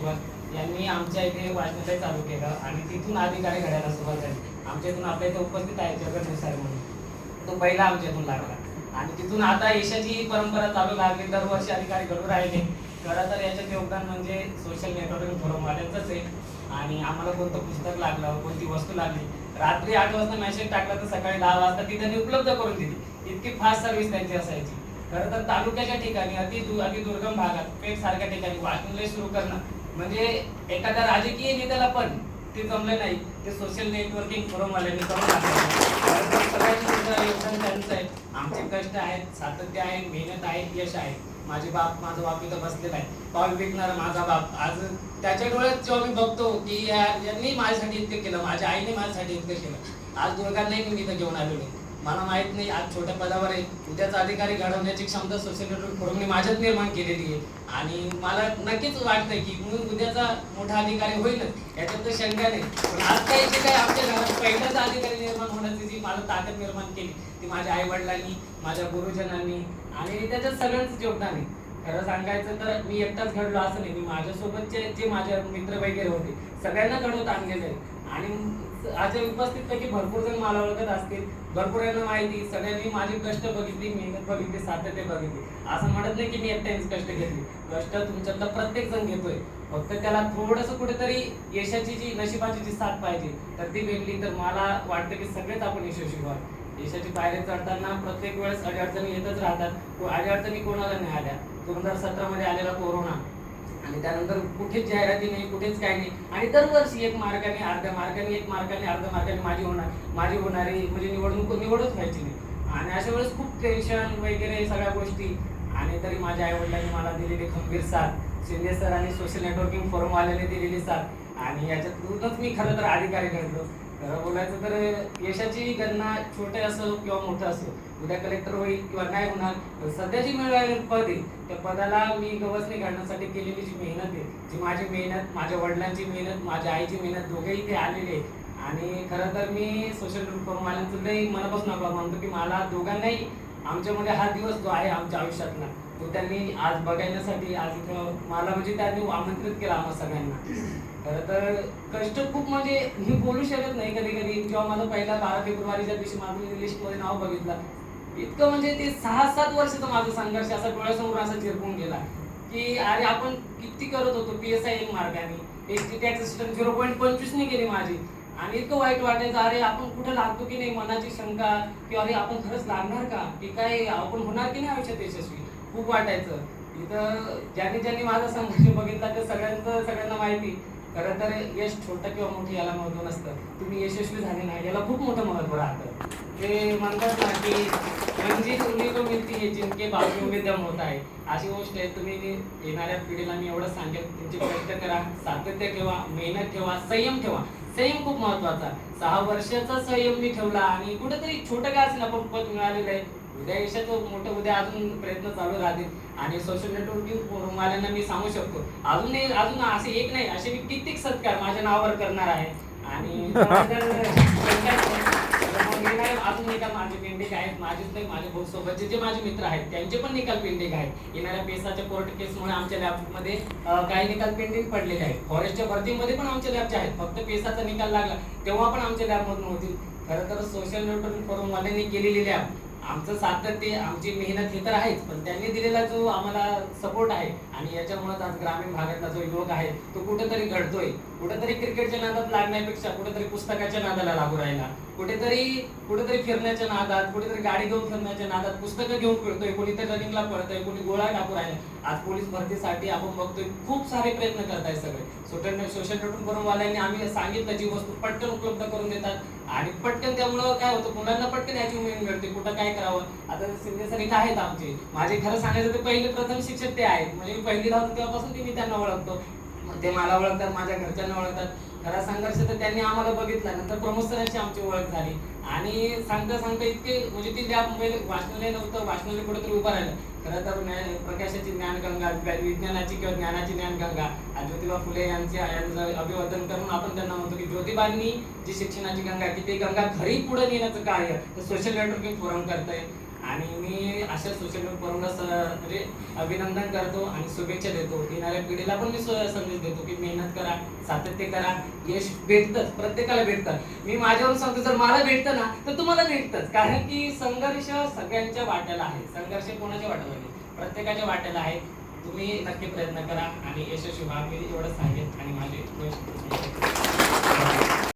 सोबत यांनी आमच्या इथे वाचनालय चालू केलं आणि तिथून अधिकारी घडायला सुरुवात झाली? आमच्या इथून आपल्या इथे उपस्थित आहे जगत निसार म्हणून. तो पहिला आमच्या इथून लागला. आणि तिथून आता यशाची परंपरा चालू लागली. दरवर्षी अधिकारी घडून राहिले. खरं तर याच्यात योगदान म्हणजे सोशल नेटवर्किंग फोरमवाल्यांचंच आहे. आणि आम्हाला कोणतं पुस्तक लागलं कोणती वस्तू लागली? रात्री आठ वाजता मेसेज टाकला तर सकाळी दहा वाजता ती त्यांनी उपलब्ध करून दिली. इतकी फास्ट सर्व्हिस त्यांची असायची. खरं तर तालुक्याच्या ठिकाणी अति अति दुर्गम भागात पेठ सारख्या ठिकाणी वाचनालय सुरू करणं म्हणजे एखाद्या राजकीय नेत्याला पण ते जमलं नाही. ते सोशल नेटवर्किंग फोरमवाल्यांनी करून दाखवलं योगदान त्यांचं आहे. आमचे कष्ट आहेत सातत्य आहे मेहनत आहे यश आहे. माझे बाप माझा बाप इथं बसलेला आहे. पाऊल विकणारा माझा बाप. आज त्याच्या डोळ्यात जेव्हा मी बघतो की यांनी माझ्यासाठी इतकं केलं माझ्या आईने माझ्यासाठी इतकं केलं. आज दुर्गांनाही मी इथं घेऊन आलेलो आहे. मला माहीत नाही आज छोट्या पदावर आहे. उद्याचा अधिकारी घडवण्याची क्षमता सोशल नेटवर्क फोरमने माझ्यात निर्माण केलेली आहे. आणि मला नक्कीच वाटतंय की मी उद्याचा मोठा अधिकारी होईलच. याच्यात तर शंका नाही. पण आज काही जे काही आमच्या घरात पहिलाच अधिकारी निर्माण होण्याची जी मला ताकद निर्माण केली ती माझ्या आई वडिलांनी माझ्या गुरुजनांनी आणि त्याच्यात सगळ्यांचं योगदान आहे. खरं सांगायचं तर मी एकटाच घडलो असं नाही. मी माझ्यासोबतचे जे माझ्या मित्र वगैरे होते सगळ्यांना घडवत आणलेलं आहे आणि आज उपस्थित पैकी भरपूर जण मला ओळखत असतील. भरपूर यांना माहिती सगळ्यांनी माझे कष्ट बघितली मेहनत बघितली सातत्य बघितली. असं म्हणत नाही की मी एकट्यानेच कष्ट घेतली. कष्ट तुमच्यातला प्रत्येक जण घेतोय. फक्त त्याला थोडस कुठेतरी यशाची जी नशिबाची जी साथ पाहिजे तर ती भेटली तर मला वाटतं की सगळेच आपण यशस्वी व्हाल. यशाची पायरी चढताना प्रत्येक वेळेस अडचणी येतच राहतात. अडीअडचणी कोणाला नाही आल्या. दोन हजार सतरा मध्ये आलेला कोरोना आणि त्यानंतर कुठेच जाहिराती नाही कुठेच काय नाही. आणि दरवर्षी एक मार्गाने अर्ध्या मार्गाने एक मार्गाने अर्ध्या मार्गाने माझी होणार माझी होणारी म्हणजे निवडणूक निवडच व्हायची नाही. आणि अशा वेळेस खूप टेन्शन वगैरे सगळ्या गोष्टी. आणि तरी माझ्या आई वडिलांनी मला दिलेली खंबीर साथ. शिंदे सर आणि सोशल नेटवर्किंग फोरमवाल्याने दिलेली साथ. आणि याच्यातूनच मी खरं तर अधिकारी घडलो खरं बोलायचं तर यशाची गणना छोटे असो किंवा मोठं असो उद्या कलेक्टर होईल किंवा काय होणार सध्याची जी पद आहे त्या पदाला मी गवसणी घालण्यासाठी केलेली जी मेहनत आहे जी माझी मेहनत माझ्या वडिलांची मेहनत माझ्या आईची मेहनत दोघेही ते आलेले आहे आणि खरं तर मी सोशल फॉर्मवाल्यांचं लई मनापासून आभार मानतो की मला दोघांनाही आमच्यामध्ये हा दिवस जो आहे आमच्या आयुष्यातला तो त्यांनी आज बघण्यासाठी आज इथं मला म्हणजे त्यांनी आमंत्रित केलं आम्हा सगळ्यांना. खरं तर कष्ट खूप म्हणजे मी बोलू शकत नाही कधी कधी. जेव्हा माझं पहिला बारा फेब्रुवारीच्या दिवशी माझं लिस्टमध्ये नाव बघितलं इतकं म्हणजे ते सहा सात वर्षाचा माझा संघर्ष असा डोळ्यासमोर असा चिरपून गेला की अरे आपण किती करत होतो पी एस आय एक मार्गाने. S T tax system zero point पंचवीसने गेली माझी. आणि इतकं वाईट वाटायचं अरे आपण कुठे लागतो की नाही मनाची शंका की अरे आपण खरंच लागणार का? की काय आपण होणार की नाही आयुष्यात यशस्वी? खूप वाटायचं. इथं ज्यांनी ज्यांनी माझा संघर्ष बघितला ते सगळ्यांचं सगळ्यांना माहिती. खरं तर यश छोटं किंवा मोठं याला महत्त्व नसतं. तुम्ही यशस्वी झाले नाही याला खूप मोठं महत्त्व राहतं. ते म्हणतात ना की म्हणजे तुम्ही तो मिळती हे जिंके बाकी उभे दम होत आहे. अशी गोष्ट आहे. तुम्ही येणाऱ्या पिढीला मी एवढं सांगेन तुमचे प्रयत्न करा. सातत्य ठेवा मेहनत ठेवा संयम ठेवा. संयम खूप महत्त्वाचा सहा वर्षाचा संयम मी ठेवला आणि कुठेतरी छोटं काय असेल आपण पद मिळालेलं आहे. उद्या यशाचं मोठं उद्या अजून प्रयत्न चालू राहतील. आणि सोशल नेटवर्किंग फोरमवाल्यांना मी सांगू शकतो अजून अजून असे एक नाही असे मी कित्येक सत्कार माझ्या नावावर करणार आहे. आणि मी नाही, अजून निकाल माझे पेंडिंग आहेत माझेच नाही माझे भाऊ सोबतचे जे माझे मित्र आहेत त्यांचे पण निकाल पेंडिंग आहेत. येणाऱ्या पेसाच्या कोर्ट केसमुळे आमच्या लॅबमध्ये काही निकाल पेंडिंग पडलेले आहेत. फॉरेस्टच्या भरतीमध्ये पण आमच्या लॅबचे आहेत. फक्त पेसाचा निकाल लागला तेव्हा पण आमच्या लॅबमधून होतील. खरं तर सोशल नेटवर्क फोरमवाल्यांनी केलेली लॅब आमचं सातत्य आमची मेहनत हे तर आहेच पण त्यांनी दिलेला जो आम्हाला सपोर्ट आहे आणि याच्यामुळेच आज ग्रामीण भागातला जो युवक आहे तो कुठेतरी घडतोय. कुठेतरी क्रिकेटच्या नादात लागण्यापेक्षा कुठेतरी पुस्तकाच्या नादाला लागू राहिला. कुठेतरी कुठेतरी फिरण्याच्या नादात कुठेतरी गाडी घेऊन फिरण्याच्या नादात पुस्तकं घेऊन फिरतोय कोणी तर रनिंगला पडतोय कोणी गोळा टाकू राहिले आज पोलीस भरतीसाठी आपण बघतोय खूप सारे प्रयत्न करताय सगळे. सोशल सोशल करून वाल्यांनी आम्ही सांगितलं जी वस्तू पटकन उपलब्ध करून देतात. आणि पटकन त्यामुळं काय होतं मुलांना पटकन याची उमेद मिळते कुठं काय करावं. आता सिंधे सर आहेत आमचे. माझे खरं सांगायचं तर पहिले प्रथम शिक्षक ते आहेत. म्हणजे मी पहिली राहतो तेव्हापासून ते मी त्यांना ओळखतो. मग ते मला ओळखतात माझ्या घरच्यांना ओळखतात. खरा संघर्ष तर त्यांनी आम्हाला बघितला. नंतर प्रमोद सरांची आमची ओळख झाली. आणि सांगता सांगता इतके म्हणजे ती लॅब पहिले वाचनालय नव्हतं वाचनालय कुठेतरी उभं राहिलं. खरं तर ज्ञान- प्रकाशाची ज्ञानगंगा विज्ञानाची किंवा ज्ञानाची ज्ञानगंगा आणि ज्योतिबा फुले यांचे यांचं अभिवादन करून आपण त्यांना म्हणतो की ज्योतिबांनी जी शिक्षणाची गंगा आहे की ती गंगा घरी पुढे नेण्याचं कार्य सोशल नेटवर्किंग फोरम करतंय. आणि मी अशा सोशल मीडियावरून म्हणजे अभिनंदन करतो आणि शुभेच्छा देतो. येणाऱ्या पिढीला पण मी संदेश देतो की मेहनत करा सातत्य करा यश भेटतंच प्रत्येकाला भेटतं. मी माझ्यावरून सांगतो जर मला भेटतं ना तर तुम्हाला भेटतंच. कारण की संघर्ष सगळ्यांच्या वाट्याला आहे. संघर्ष कोणाच्या वाट्याला नाही? प्रत्येकाच्या वाट्याला आहे. तुम्ही नक्की प्रयत्न करा आणि यशस्वी व्हा. मी एवढं सांगेन आणि माझे